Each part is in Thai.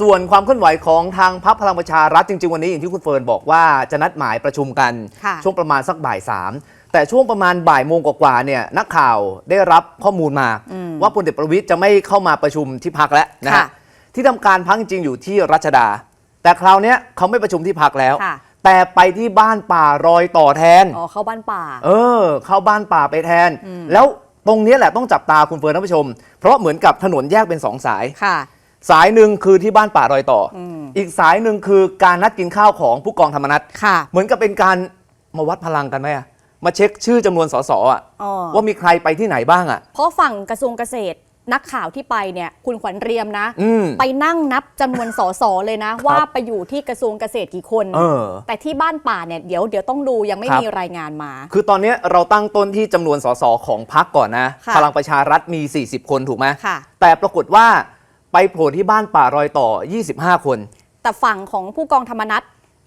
ส่วนความเคลื่อนไหวของทางพักพลังประชารัฐจริง ๆ วันนี้อย่างที่คุณเฟิร์นบอกว่าจะนัดหมายประชุมกัน ค่ะช่วงประมาณสักบ่ายสามแต่ช่วงประมาณบ่ายโมงกว่าๆเนี่ยนักข่าวได้รับข้อมูลมา อืมว่าพลเอกประวิตยจะไม่เข้ามาประชุมที่พักแล้วนะค่ะฮะที่ทำการพักจริงๆอยู่ที่รัชดา แต่คราวเนี้ยเขาไม่ประชุมที่พักแล้ว ค่ะ แต่ไปที่บ้านป่ารอยต่อแทน อ๋อเข้าบ้านป่า เออ เข้าบ้านป่าไปแทนอืมแล้วตรงเนี้ยแหละต้องจับตาคุณเฟิร์นท่านผู้ชม เพราะเหมือนกับถนนแยกเป็นสองสาย ค่ะ สายหนึ่งคือที่บ้านป่ารอยต่อออืมอีกสายหนึ่งคือการนัดกินข้าวของผู้กองธรรมนัฐค่ะ เหมือนกับเป็นการมาวัดพลังกันไหมอะมาเช็คชื่อจำนวนสสอะอ๋อ ว่ามีใครไปที่ไหนบ้างอะ เพราะฝั่งกระทรวงเกษตรนักข่าวที่ไปเนี่ยคุณขวัญเรียมนะ อืมไปนั่งนับจำนวนสสเลยนะ ว่าไปอยู่ที่กระทรวงเกษตรกี่คน เออ แต่ที่บ้านป่าเนี่ยเดี๋ยวเดี๋ยวต้องดูยังไม่ครับ มีรายงานมา คือตอนเนี้ยเราตั้งต้นที่จำนวนสสของพักก่อนนะ ค่ะ พลังประชารัฐมี 40 คนถูกไหม ค่ะ แต่ปรากฏว่า ไปโผล่ที่บ้านป่ารอยต่อ 25 คน แต่ฝั่งของผู้กองธรรมนัฐ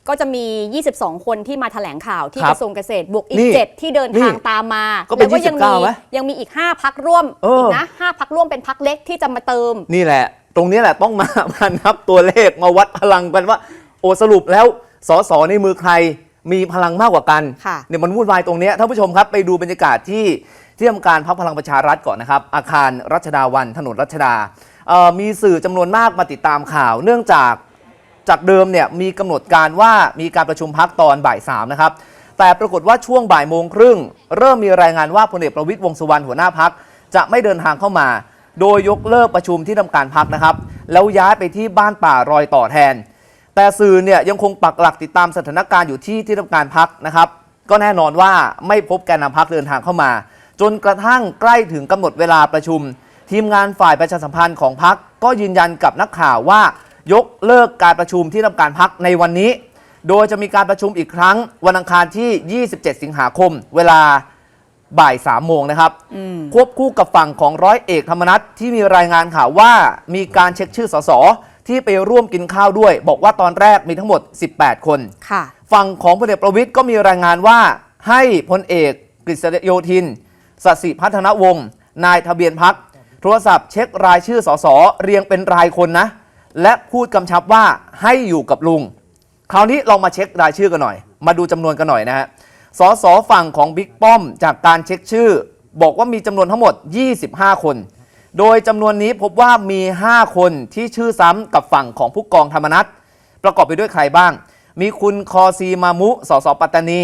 ก็จะมี 22 คนที่มาแถลงข่าวที่ครับกระทรวงเกษตร บวกอีนี่ก 7 ที่เดินทางนี่ตามมาก็เป็นแล้วก็ยังมี29ไหมยังมีอีก 5 พักร่วมเอออี กนะ 5 พักร่วมเป็นพักเล็กที่จะมาเติม นี่แหละ ตรงนี้แหละต้องมา มานับตัวเลขมาวัดพลังกันว่า โอ้สรุปแล้วสสในมือใครมีพลังมากกว่ากันค่ะ เนี่ยมันวุ่นวายตรงเนี้ยท่านผู้ชมครับ ไปดูบรรยากาศที่ที่ทำการพักพลังประชารัฐก่อนนะครับ อาคารรัชดาวันถนนรัชดาเอ่อ มีสื่อจำนวนมากมาติดตามข่าว เนื่องจากจากเดิมเนี่ยมีกำหนดการว่ามีการประชุมพักตอนบ่ายสามนะครับ แต่ปรากฏว่าช่วงบ่ายโมงครึ่ง เริ่มมีรายงานว่าพลเอกประวิตยวงสุวรรณหัวหน้าพักจะไม่เดินทางเข้ามา โดยยกเลิกประชุมที่ทำการพักนะครับ แล้วย้ายไปที่บ้านป่ารอยต่อแทน แต่สื่อเนี่ยยังคงปักหลักติดตามสถานการณ์อยู่ที่ที่ทำการพักนะครับ ก็แน่นอนว่าไม่พบแกนนำพักเดินทางเข้ามา จนกระทั่งใกล้ถึงกำหนดเวลาประชุม ทีมงานฝ่ายประชาสัมพันธ์ของพักก็ยืนยันกับนักข่าวว่ายกเลิกการประชุมที่ทำการพักในวันนี้ โดยจะมีการประชุมอีกครั้ง วันอังคารที่ 27 สิงหาคม เวลาบ่าย3โมงนะครับอืมควบคู่กับฝั่งของร้อยเอกธรรมนัฐที่มีรายงานข่าวว่ามีการเช็คชื่อสสที่ไปร่วมกินข้าวด้วย บอกว่าตอนแรกมีทั้งหมด 18 คนค่ะฝั่งของพลเอกประวิทย์ก็มีรายงานว่าให้พลเอกกฤษณโยธินสสิพัฒนวงศ์นายทะเบียนพัก โทรศัพท์เช็ครายชื่อสสเรียงเป็นรายคนนะ และพูดกำชับว่าให้อยู่กับลุง คราวนี้เรามาเช็ครายชื่อกันหน่อย มาดูจำนวนกันหน่อยนะฮะสสฝั่งของบิ๊กป้อม จากการเช็คชื่อ บอกว่ามีจำนวนทั้งหมด 25 คน โดยจำนวนนี้พบว่ามี 5 คนที่ชื่อซ้ำกับฝั่งของผู้กองธรรมนัฐประกอบไปด้วยใครบ้าง มีคุณคอซีมามุสสปัตตานี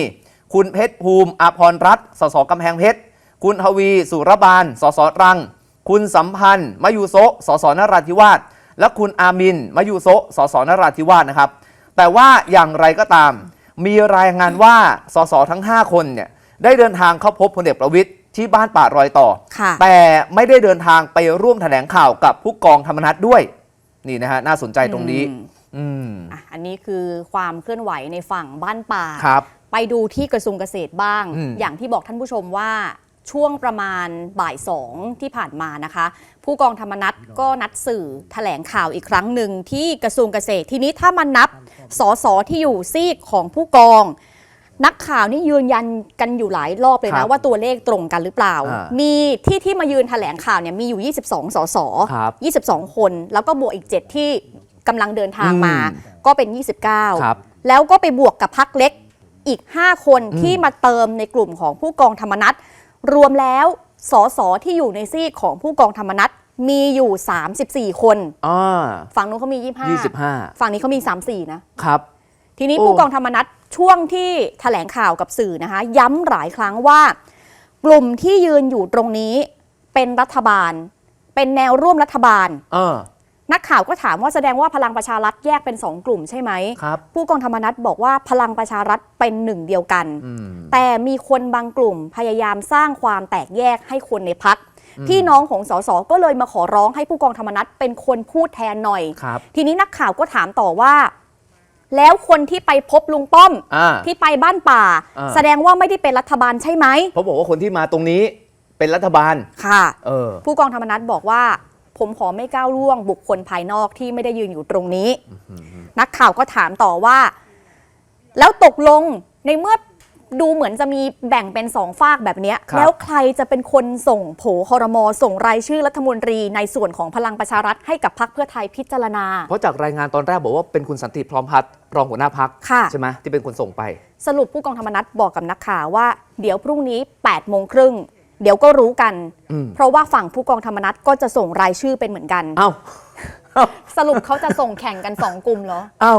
คุณเพชรภูมิอาพรรัตน์สสกำแพงเพชรคุณทวีสุรบาลสสตรัง คุณสัมพันธ์มยุโซะสสนราธิวาส และคุณอามินมยุโซะสสนราธิวาสนะครับ แต่ว่าอย่างไรก็ตาม มีรายงานว่าสสทั้ง 5 คนเนี่ยได้เดินทางเข้าพบพลเอกประวิตยที่บ้านป่ารอยต่อค่ะแต่ไม่ได้เดินทางไปร่วมแถลงข่าวกับผู้กองธรรมนัฐด้วย นี่นะฮะน่าสนใจตรงนี้อืมอืมอะอันนี้คือความเคลื่อนไหวในฝั่งบ้านป่าครับไปดูที่กระทรวงเกษตรบ้างอืมอย่างที่บอกท่านผู้ชมว่า ช่วงประมาณบ่ายสองที่ผ่านมานะคะ ผู้กองธรรมนัฐก็นัดสื่อแถลงข่าวอีกครั้งหนึ่งที่กระทรวงเกษตรทีนี้ถ้ามันนับสสที่อยู่ซีกของผู้กอง นักข่าวนี่ยืนยันกันอยู่หลายรอบเลยครันะบว่าตัวเลขตรงกันหรือเปล่า อ่ามีที่ที่มายืนแถลงข่าวเนี่ยมีอยู่ 22 สสครับ 22 คน แล้วก็บวกอีก 7 ที่กำลังเดินทางมาอืมก็เป็น 29 ครับ แล้วก็ไปบวกกับพักเล็กอีก 5 คนอืมที่มาเติมในกลุ่มของผู้กองธรรมนัฐ รวมแล้วสสที่อยู่ในซีกของผู้กองธรรมนัฐมีอยู่ 34 คนอ่าฝั่งนู้นเขามี 25 25 ฝั่งนี้เขามี 34 นะ ครับ ทีนี้โอ้ผู้กองธรรมนัฐช่วงที่แถลงข่าวกับสื่อนะคะ ย้ำหลายครั้งว่า กลุ่มที่ยืนอยู่ตรงนี้เป็นรัฐบาล เป็นแนวร่วมรัฐบาล เออ นักข่าวก็ถามว่าแสดงว่าพลังประชารัฐแยกเป็นสองกลุ่มใช่ไหมครับผู้กองธรรมนัฐบอกว่าพลังประชารัฐเป็นหนึ่งเดียวกันอืมแต่มีคนบางกลุ่มพยายามสร้างความแตกแยกให้คนในพักอืมพี่น้องของสสก็เลยมาขอร้องให้ผู้กองธรรมนัฐเป็นคนพูดแทนหน่อยครับทีนี้นักข่าวก็ถามต่อว่า แล้วคนที่ไปพบลุงป้อมอ่าที่ไปบ้านป่าอ่า แสดงว่าไม่ได้เป็นรัฐบาลใช่ไหมเขาบอกว่าคนที่มาตรงนี้เป็นรัฐบาลค่ะเออผู้กองธรรมนัฐบอกว่า ผมขอไม่ก้าวล่วงบุคคลภายนอกที่ไม่ได้ยืนอยู่ตรงนี้ นักข่าวก็ถามต่อว่า แล้วตกลงในเมื่อดูเหมือนจะมีแบ่งเป็นสองฝากแบบเนี้ยครับแล้วใครจะเป็นคนส่งโผคอรมอส่งรายชื่อรัฐมนตรีในส่วนของพลังประชารัฐให้กับพรรคเพื่อไทยพิจารณา เพราะจากรายงานตอนแรกบอกว่าเป็นคุณสันติพร้อมพัฒน์รองหัวหน้าพักค่ะใช่ไหมที่เป็นคนส่งไป สรุปผู้กองธรรมนัฐบอกกับนักข่าวว่า เดี๋ยวพรุ่งนี้8โมงครึ่ง เดี๋ยวก็รู้กัน อืม เพราะว่าฝั่งผู้กองธรรมนัฐก็จะส่งรายชื่อเป็นเหมือนกัน เอ้าเอ้าสรุปเขาจะส่งแข่งกัน2กลุ่มเหรอ เอ้า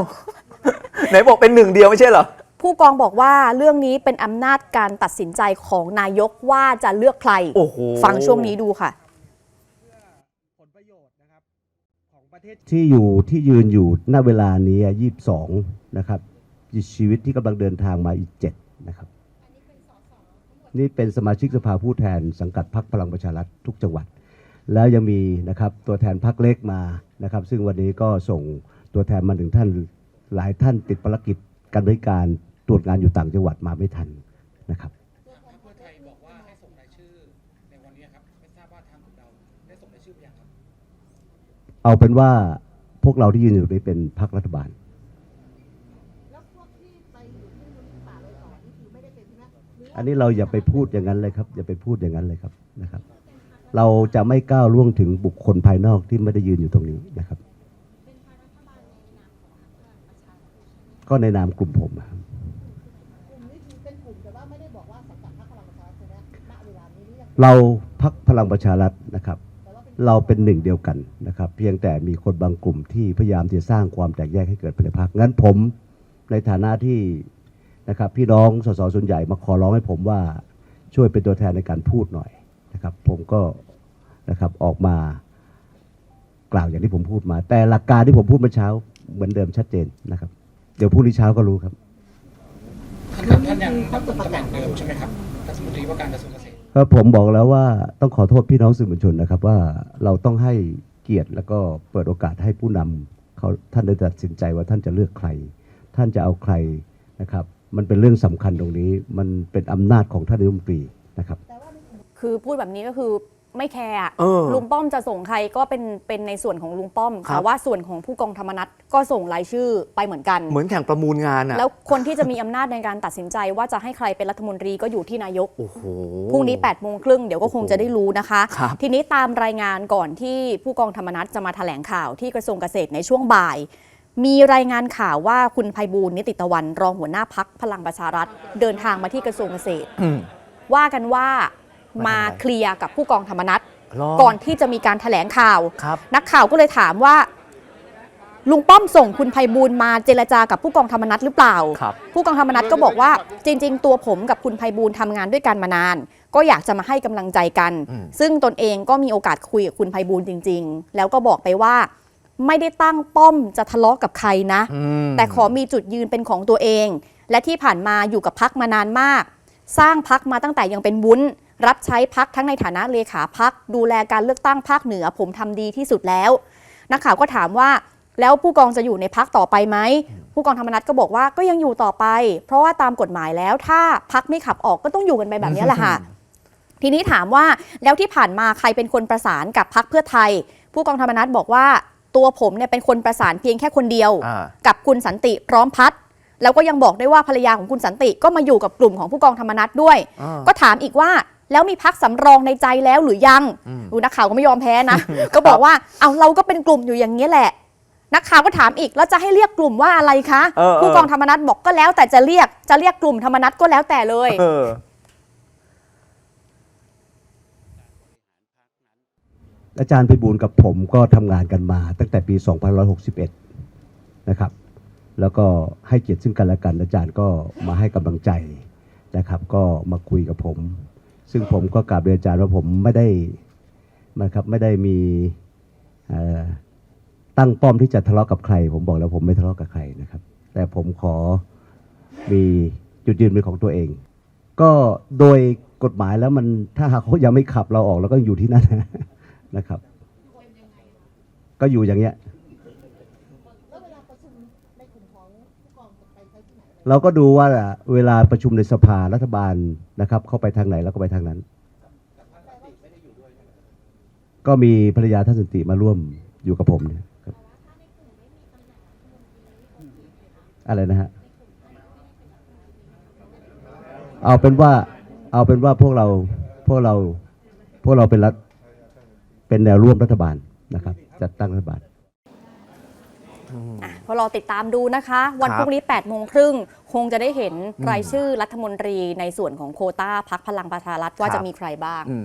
ไหนบอกเป็นหนึ่งเดียวไม่ใช่เหรอ ผู้กองบอกว่าเรื่องนี้เป็นอำนาจการตัดสินใจของนายกว่าจะเลือกใคร โอ้โห ฟังช่วงนี้ดูค่ะ ผลประโยชน์นะครับของประเทศที่อยู่ที่ยืนอยู่ณเวลานี้ยี่สองนะครับชีวิตที่กำลังเดินทางมาอีกเจ็ดนะครับ นี่เป็นสมาชิกสภาผู้แทนสังกัดพรรคพลังประชารัฐทุกจังหวัด แล้วยังมีนะครับตัวแทนพรรคเล็กมานะครับ ซึ่งวันนี้ก็ส่งตัวแทนมาถึงท่านหลายท่านติดภารกิจการบริการตรวจงานอยู่ต่างจังหวัดมาไม่ทันนะครับเพื่อไทยบอกว่าให้ส่งรายชื่อในวันนี้ครับไม่ทราบว่าทางของเราได้ส่งรายชื่อไปยังครับ เอาเป็นว่าพวกเราที่ยืนอยู่นี้เป็นพรรครัฐบาล อันนี้เราอย่าไปพูดอย่างนั้นเลยครับ อย่าไปพูดอย่างนั้นเลยครับนะครับ เราจะไม่ก้าวล่วงถึงบุคคลภายนอกที่ไม่ได้ยืนอยู่ตรงนี้นะครับ ก็ในนามกลุ่มผมครับเราพักพลังประชารัฐนะครับ เราเป็นหนึ่งเดียวกันนะครับ เพียงแต่มีคนบางกลุ่มที่พยายามที่จะสร้างความแตกแยกให้เกิดภายในพรรคงั้นผมในฐานะที่ นะครับพี่น้องสสส่วนใหญ่มาขอร้องให้ผมว่าช่วยเป็นตัวแทนในการพูดหน่อยนะครับ ผมก็นะครับออกมากล่าวอย่างที่ผมพูดมา แต่หลักการที่ผมพูดเมื่อเช้าเหมือนเดิมชัดเจนนะครับ เดี๋ยวพรุ่งนี้เช้าก็รู้ครับท่านครับท่านยังดำรงตำแหน่งเดิมใช่ไหมครับรัฐมนตรีว่าการกระทรวงเกษตรครับผมบอกแล้วว่าต้องขอโทษพี่น้องสื่อมวลชนนะครับว่าเราต้องให้เกียรติแล้วก็เปิดโอกาสให้ผู้นำเขาท่านได้ตัดสินใจว่าท่านจะเลือกใคร ท่านจะเอาใครนะครับ มันเป็นเรื่องสำคัญตรงนี้ มันเป็นอำนาจของท่านนายกรัฐมนตรีนะครับ คือพูดแบบนี้ก็คือไม่แคร์อะเออลุงป้อมจะส่งใครก็เป็นเป็นในส่วนของลุงป้อมครับแต่ว่าส่วนของผู้กองธรรมนัฐก็ส่งรายชื่อไปเหมือนกัน เหมือนแข่งประมูลงานอะแล้วคนที่จะมีอำนาจในการตัดสินใจว่าจะให้ใครเป็นรัฐมนตรีก็อยู่ที่นายกโอ้โหพรุ่งนี้8ปดโมงครึ่งเดี๋ยวก็คงจะได้รู้นะคะครับทีนี้ตามรายงานก่อนที่ผู้กองธรรมนัฐจะมาแถลงข่าวที่กระทรวงเกษตรในช่วงบ่าย มีรายงานข่าวว่าคุณไพบูลย์นิติตะวันรองหัวหน้าพักพลังประชารัฐ เดินทางมาที่กระทรวงเกษตร อืม ว่ากันว่ามามาทำอะไรเคลียร์กับผู้กองธรรมนัฐรก่อนที่จะมีการแถลงข่าว ครับ นักข่าวก็เลยถามว่า ลุงป้อมส่งคุณไพบูลย์มาเจรจากับผู้กองธรรมนัฐหรือเปล่า ครับ ผู้กองธรรมนัฐก็บอกว่า จริง ๆ ตัวผมกับคุณไพบูลย์ทำงานด้วยกันมานาน ก็อยากจะมาให้กำลังใจกัน อืม ซึ่งตนเองก็มีโอกาสคุยกับคุณไพบูลย์จริง ๆ แล้วก็บอกไปว่า ไม่ได้ตั้งป้อมจะทะเลาะกับใครนะอืมแต่ขอมีจุดยืนเป็นของตัวเอง และที่ผ่านมาอยู่กับพักมานานมาก สร้างพักมาตั้งแต่ยังเป็นวุ้น รับใช้พักทั้งในฐานะเลขาพักดูแลการเลือกตั้งภาคเหนือผมทำดีที่สุดแล้ว นักข่าวก็ถามว่าแล้วผู้กองจะอยู่ในพักต่อไปไหมผู้กองธรรมนัฐก็บอกว่าก็ยังอยู่ต่อไป เพราะว่าตามกฎหมายแล้ว ถ้าพักไม่ขับออกก็ต้องอยู่กันไปแบบนี้แหละค่ะทีนี้ถามว่าแล้วที่ผ่านมาใครเป็นคนประสานกับพักเพื่อไทย ผู้กองธรรมนัฐบอกว่า ตัวผมเนี่ยเป็นคนประสานเพียงแค่คนเดียว อ่า กับคุณสันติพร้อมพัฒน์แล้วก็ยังบอกได้ว่าภรรยาของคุณสันติก็มาอยู่กับกลุ่มของผู้กองธรรมนัฐด้วย อ่า ก็ถามอีกว่าแล้วมีพักสำรองในใจแล้วหรือยังอืม ดูนักข่าวก็ไม่ยอมแพ้นะ ก็บอกว่าเอาเราก็เป็นกลุ่มอยู่อย่างนี้ยแหละ นักข่าวก็ถามอีกแล้วจะให้เรียกกลุ่มว่าอะไรคะ เออเออ ผู้กองธรรมนัฐบอกก็แล้วแต่จะเรียกจะเรียกกลุ่มธรรมนัฐก็แล้วแต่เลย เออ อาจารย์ไพบูลกับผมก็ทำงานกันมา ตั้งแต่ปี 2561 นะครับ แล้วก็ให้เกียรติซึ่งกันและกัน อาจารย์ก็มาให้กำลังใจนะครับ ก็มาคุยกับผม ซึ่งผมก็กราบเรียนอาจารย์ว่าผมไม่ได้นะครับไม่ได้มีตั้งป้อมที่จะทะเลาะกับใคร ผมบอกแล้วผมไม่ทะเลาะกับใครนะครับ แต่ผมขอมีจุดยืนเป็นของตัวเอง ก็โดยกฎหมายแล้วมันถ้าหากเขายังไม่ขับเราออก แล้วก็อยู่ที่นั่น นะครับ ก็อยู่อย่างเงี้ย เราก็ดูว่าเวลาประชุมในสภารัฐบาลนะครับ เข้าไปทางไหนแล้วก็ไปทางนั้น ก็มีภรรยาท่านสันติมาร่วมอยู่กับผมเนี่ยครับอะไรนะฮะ เอาเป็นว่า เอาเป็นว่าพวกเรา พวกเรา พวกเราเป็นรัฐ เป็นแนวร่วมรัฐบาลนะครับจัดตั้งรัฐบาลอะพอเราติดตามดูนะคะ วันครับพรุ่งนี้8ปดโมงครึ่งคงจะได้เห็นรายชื่อรัฐมนตรีในส่วนของโควต้าพักพลังประชารัฐว่าครับจะมีใครบ้างอืม